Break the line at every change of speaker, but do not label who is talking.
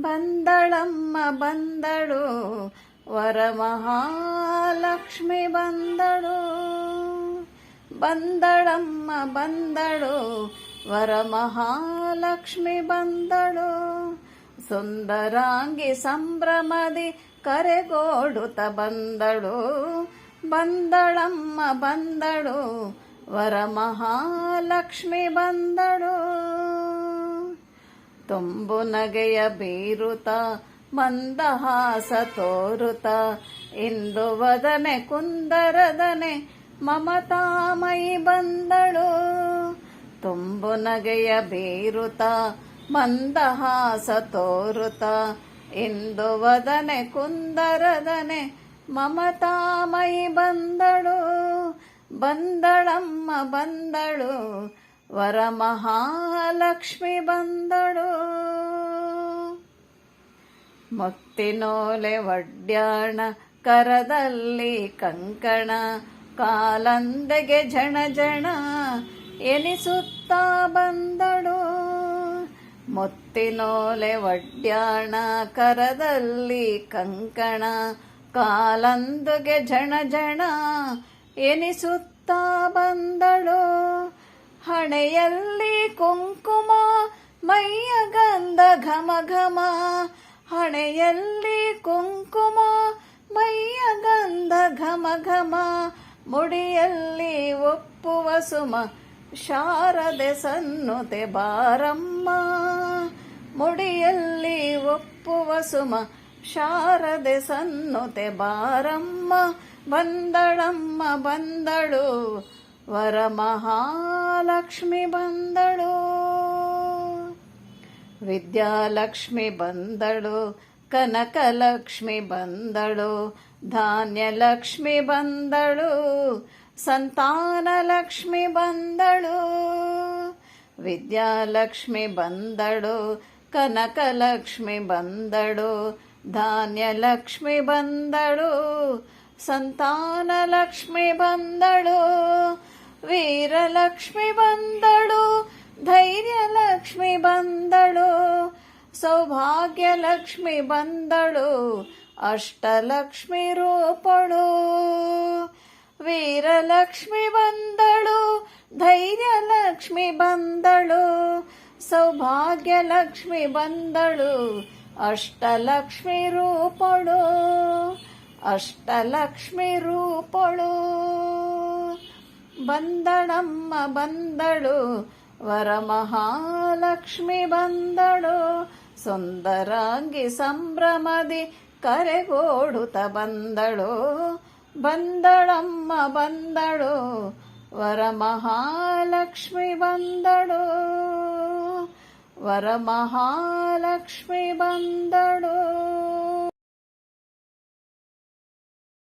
ಬಂದಳಮ್ಮ ಬಂದಳು, ವರಮಹಾಲಕ್ಷ್ಮಿ ಬಂದಳು. ಬಂದಳಮ್ಮ ಬಂದಳು, ವರಮಹಾಲಕ್ಷ್ಮಿ ಬಂದಳು. ಸುಂದರಾಂಗಿ ಸಂಭ್ರಮದಿ ಕರೆಗೋಡುತ್ತ ಬಂದಳು, ಬಂದಳಮ್ಮ ಬಂದಳು, ವರಮಹಾಲಕ್ಷ್ಮಿ ಬಂದಳು. ತುಂಬು ನಗೆಯ ಬೀರುತ ಮಂದಹಾಸ ತೋರುತ. ಇಂದು ವದನೆ ಕುಂದರದನೆ, ಮಮತಾಮಯಿ ಬಂದಳು. ತುಂಬು ನಗೆಯ ಬೀರುತ ಮಂದಹಾಸ ತೋರುತ. ಇಂದು ವದನೆ ಕುಂದರದನೆ, ಮಮತಾಮಯಿ ಬಂದಳು. ಬಂದಳಮ್ಮ ಬಂದಳು. ವರಮಹಾಲಕ್ಷ್ಮಿ ಬಂದಳು. ಮುತ್ತಿನೋಲೆ ವಡ್ಯಾಣ ಕರದಲ್ಲಿ ಕಂಕಣ, ಕಾಲಂದೆಗೆ ಜಣ ಜಣ ಎನಿಸುತ್ತಾ ಬಂದಳು. ಮುತ್ತಿನೋಲೆ ವಡ್ಯಾಣ ಕರದಲ್ಲಿ ಕಂಕಣ, ಕಾಲಂದುಗೆ ಜಣ ಜಣ ಎನಿಸುತ್ತಾ ಬಂದಳು. ಹಣೆಯಲ್ಲಿ ಕುಂಕುಮ, ಮೈಯ ಗಂಧ ಘಮ ಘಮ. ಹಣೆಯಲ್ಲಿ ಕುಂಕುಮ, ಮೈಯ ಗಂಧ ಘಮ ಘಮ. ಮುಡಿಯಲ್ಲಿ ಒಪ್ಪುವ ಸುಮ, ಶಾರದೆ ಸನ್ನುತೆ ಬಾರಮ್ಮ. ಮುಡಿಯಲ್ಲಿ ಒಪ್ಪುವ ಸುಮ, ಶಾರದೆ ಸನ್ನುತೆ ಬಾರಮ್ಮ. ಬಂದಳಮ್ಮ ಬಂದಳು ವರಮಹಾಲಕ್ಷ್ಮಿ ಬಂದಳು ವಿದ್ಯಾಲಕ್ಷ್ಮಿ ಬಂದಳು ಕನಕಲಕ್ಷ್ಮಿ ಬಂದಳು ಧಾನ್ಯಲಕ್ಷ್ಮಿ ಬಂದಳು ಸಂತಾನಲಕ್ಷ್ಮಿ ಬಂದಳು ವಿದ್ಯಾಲಕ್ಷ್ಮಿ ಬಂದಳು ಕನಕಲಕ್ಷ್ಮಿ ಬಂದಳು ಧಾನ್ಯಲಕ್ಷ್ಮಿ ಬಂದಳು ಸಂತಾನಲಕ್ಷ್ಮಿ ಬಂದಳು ವೀರಲಕ್ಷ್ಮಿ ಬಂದಳು, ಧೈರ್ಯಲಕ್ಷ್ಮಿ ಬಂದಳು, ಸೌಭಾಗ್ಯಲಕ್ಷ್ಮಿ ಬಂದಳು, ಅಷ್ಟಲಕ್ಷ್ಮಿ ರೂಪಳು. ವೀರಲಕ್ಷ್ಮಿ ಬಂದಳು, ಧೈರ್ಯಲಕ್ಷ್ಮಿ ಬಂದಳು, ಸೌಭಾಗ್ಯಲಕ್ಷ್ಮಿ ಬಂದಳು, ಅಷ್ಟಲಕ್ಷ್ಮಿ ರೂಪಳು. ಅಷ್ಟಲಕ್ಷ್ಮಿ ರೂಪಳು. ಬಂದಳಮ್ಮ ಬಂದಳು ವರಮಹಾಲಕ್ಷ್ಮಿ ಬಂದಳು ಸುಂದರಾಂಗಿ ಸಂಭ್ರಮದಿ ಕರೆಗೋಡುತ್ತ ಬಂದಳು. ಬಂದಳಮ್ಮ ಬಂದಳು ವರಮಹಾಲಕ್ಷ್ಮಿ ಬಂದಳು. ವರಮಹಾಲಕ್ಷ್ಮಿ ಬಂದಳು.